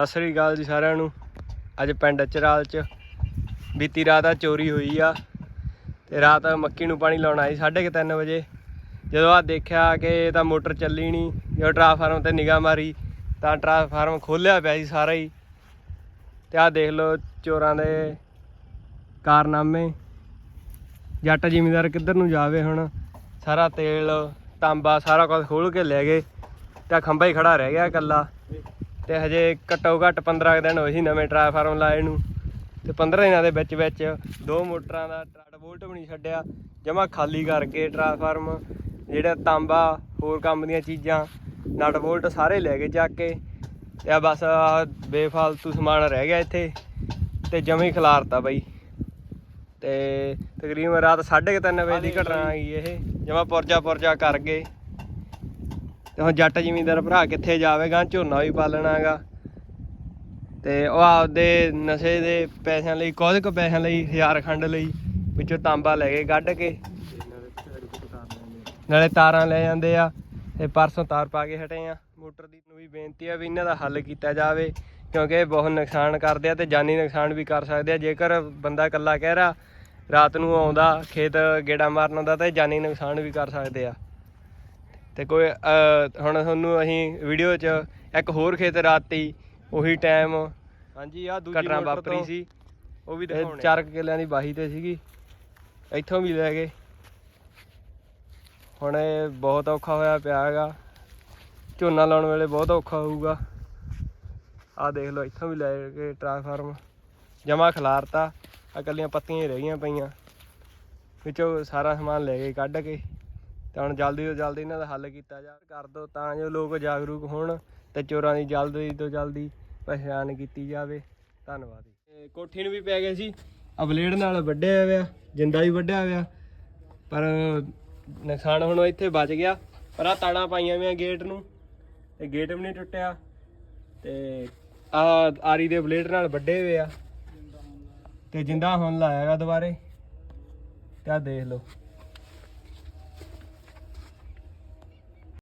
ਸਤਿ ਸ੍ਰੀ ਅਕਾਲ ਜੀ ਸਾਰਿਆਂ ਨੂੰ। ਅੱਜ ਪਿੰਡ ਚਰਾਲ ਚ ਬੀਤੀ ਰਾਤ ਆ ਚੋਰੀ ਹੋਈ ਆ ਤੇ ਰਾਤ ਮੱਕੀ ਨੂੰ ਪਾਣੀ ਲਾਉਣ ਆਈ 3:30 ਵਜੇ। ਜਦੋਂ ਆ ਦੇਖਿਆ ਕਿ ਇਹ ਤਾਂ ਮੋਟਰ ਚੱਲੀ ਨਹੀਂ ਜਦੋਂ ਟਰਾਂਸਫਾਰਮ ਤੇ ਨਿਗਾਹ ਮਾਰੀ ਤਾਂ ਟਰਾਂਸਫਾਰਮ ਖੋਲਿਆ ਪਿਆ ਸੀ ਸਾਰਾ ਹੀ। ਤੇ ਆ ਦੇਖ ਲਓ ਚੋਰਾਂ ਦੇ ਕਾਰਨਾਮੇ। ਜੱਟ ਜ਼ਿਮੀਂਦਾਰ ਕਿੱਧਰ ਨੂੰ ਜਾਵੇ ਹੁਣ? ਸਾਰਾ ਤੇਲ, ਤਾਂਬਾ ਸਾਰਾ ਕੁਝ ਖੋਲ ਕੇ ਲੈ ਗਏ। ਤੇ ਖੰਭਾ ਹੀ ਖੜਾ ਰਹਿ ਗਿਆ ਇਕੱਲਾ। ਤੇ ਹਜੇ ਘੱਟੋ ਘੱਟ 15 ਕੁ ਦਿਨ ਹੋਏ ਸੀ ਨਵੇਂ ਟਰਾਂਸਫਾਰਮ ਲਾਏ ਨੂੰ। ਤੇ 15 ਦਿਨਾਂ ਦੇ ਵਿੱਚ ਵਿੱਚ ਦੋ ਮੋਟਰਾਂ ਦਾ ਟਰੱਡ ਬੋਲਟ ਵੀ ਨਹੀਂ ਛੱਡਿਆ। ਜਮਾ ਖਾਲੀ ਕਰਕੇ ਟਰਾਂਸਫਾਰਮ ਜਿਹੜਾ ਤਾਂਬਾ ਹੋਰ ਕੰਮ ਦੀਆਂ ਚੀਜ਼ਾਂ ਨਟ ਬੋਲਟ ਸਾਰੇ ਲੈ ਗਏ ਚੱਕ ਕੇ ਤੇ ਆ ਬਸ ਬੇਫਾਲਤੂ ਸਮਾਨ ਰਹਿ ਗਿਆ ਇੱਥੇ ਤੇ ਜਮੇ ਖਿਲਾਰਤਾ ਬਈ। ਤੇ ਤਕਰੀਬਨ ਰਾਤ 3:30 ਵਜੇ ਦੀ ਘਟਨਾ ਆਈ ਇਹ। ਜਮਾ ਪੁਰਜਾ ਪੁਰਜਾ ਕਰ ਗਏ ਤੇ ਹੁਣ ਜੱਟ ਜ਼ਿਮੀਂਦਾਰ ਭਰਾ ਕਿੱਥੇ ਜਾਵੇਗਾ, ਝੋਨਾ ਵੀ ਪਾਲਣਾਗਾ ਤੇ ਉਹ ਆਪਦੇ ਨਸ਼ੇ ਦੇ ਪੈਸਿਆਂ ਲਈ ਕੁਝ ਕੁ ਪੈਸਿਆਂ ਲਈ, ਹਜ਼ਾਰ ਖੰਡ ਲਈ ਵਿੱਚੋਂ ਤਾਂਬਾ ਲੈ ਕੇ ਕੱਢ ਕੇ ਨਾਲੇ ਤਾਰਾਂ ਲੈ ਜਾਂਦੇ ਆ ਤੇ ਪਰਸੋਂ ਤਾਰ ਪਾ ਕੇ ਹਟੇ ਆ। ਮੋਟਰ ਦੀ ਨੂੰ ਵੀ ਬੇਨਤੀ ਆ ਵੀ ਇਹਨਾਂ ਦਾ ਹੱਲ ਕੀਤਾ ਜਾਵੇ, ਕਿਉਂਕਿ ਇਹ ਬਹੁਤ ਨੁਕਸਾਨ ਕਰਦੇ ਆ ਤੇ ਜਾਨੀ ਨੁਕਸਾਨ ਵੀ ਕਰ ਸਕਦੇ ਆ। ਜੇਕਰ ਬੰਦਾ ਇਕੱਲਾ ਕਹਿ ਰਿਹਾ, ਰਾਤ ਨੂੰ ਆਉਂਦਾ, ਖੇਤ ਗੇੜਾ ਮਾਰਨ ਆਉਂਦਾ ਤਾਂ ਜਾਨੀ ਨੁਕਸਾਨ ਵੀ ਕਰ ਸਕਦੇ ਆ। ਤੇ ਕੋਈ ਅਹ, ਹੁਣ ਤੁਹਾਨੂੰ ਅਸੀਂ ਵੀਡੀਓ 'ਚ ਇੱਕ ਹੋਰ ਖੇਤ ਰਾਤੀ ਉਹੀ ਟਾਈਮ ਹਾਂਜੀ ਆ ਦੂਜੀ ਘਟਨਾ ਵਾਪਰੀ ਸੀ। ਉਹ ਵੀ ਦਿਖਾਉਣੇ ਚਾਰ ਕੁ ਕਿੱਲਿਆਂ ਦੀ ਬਾਹੀ ਤੇ ਸੀਗੀ। ਇੱਥੋਂ ਵੀ ਲੈ ਗਏ। ਹੁਣ ਇਹ ਬਹੁਤ ਔਖਾ ਹੋਇਆ ਪਿਆ ਹੈਗਾ। ਝੋਨਾ ਲਾਉਣ ਵੇਲੇ ਬਹੁਤ ਔਖਾ ਹੋਊਗਾ। ਆਹ ਦੇਖ ਲਓ ਇੱਥੋਂ ਵੀ ਲੈ ਕੇ ਟਰਾਂਸਫਾਰਮ ਜਮਾ ਖਿਲਾਰਤਾ। ਆ ਕੱਲੀਆਂ ਪੱਤੀਆਂ ਹੀ ਰਹਿ ਗਈਆਂ ਪਈਆਂ। ਵਿੱਚੋਂ ਸਾਰਾ ਸਮਾਨ ਲੈ ਗਏ ਕੱਢ ਕੇ। ਤਾਂ ਹੁਣ ਜਲਦੀ ਤੋਂ ਜਲਦੀ ਇਹਨਾਂ ਦਾ ਹੱਲ ਕੀਤਾ ਜਾ, ਕਰ ਦੋ ਤਾਂ ਜੋ ਲੋਕ ਜਾਗਰੂਕ ਹੋਣ ਤੇ ਚੋਰਾਂ ਦੀ ਜਲਦੀ ਤੋਂ ਜਲਦੀ ਪਛਾਣ ਕੀਤੀ ਜਾਵੇ। ਧੰਨਵਾਦ ਜੀ। ਤੇ ਕੋਠੀ ਨੂੰ ਵੀ ਪੈ ਗਏ ਸੀ। ਆ ਬਲੇਡ ਨਾਲ ਵੱਢਿਆ ਹੋਇਆ, ਜਿੰਦਾ ਵੀ ਵੱਢਿਆ ਹੋਇਆ। ਪਰ ਨੁਕਸਾਨ ਹੁਣ ਇੱਥੇ ਬਚ ਗਿਆ। ਪਰ ਆ ਤਾੜਾਂ ਪਾਈਆਂ ਹੋਈਆਂ ਗੇਟ ਨੂੰ। ਤੇ ਗੇਟ ਵੀ ਨਹੀਂ ਟੁੱਟਿਆ। ਤੇ ਆ ਆਰੀ ਦੇ ਬਲੇਡ ਨਾਲ ਵੱਡੇ ਹੋਏ ਆ। ਤੇ ਜਿੰਦਾ ਹੁਣ ਲਾਇਆਗਾ ਦੁਬਾਰੇ। ਤਾਂ ਦੇਖ ਲਓ।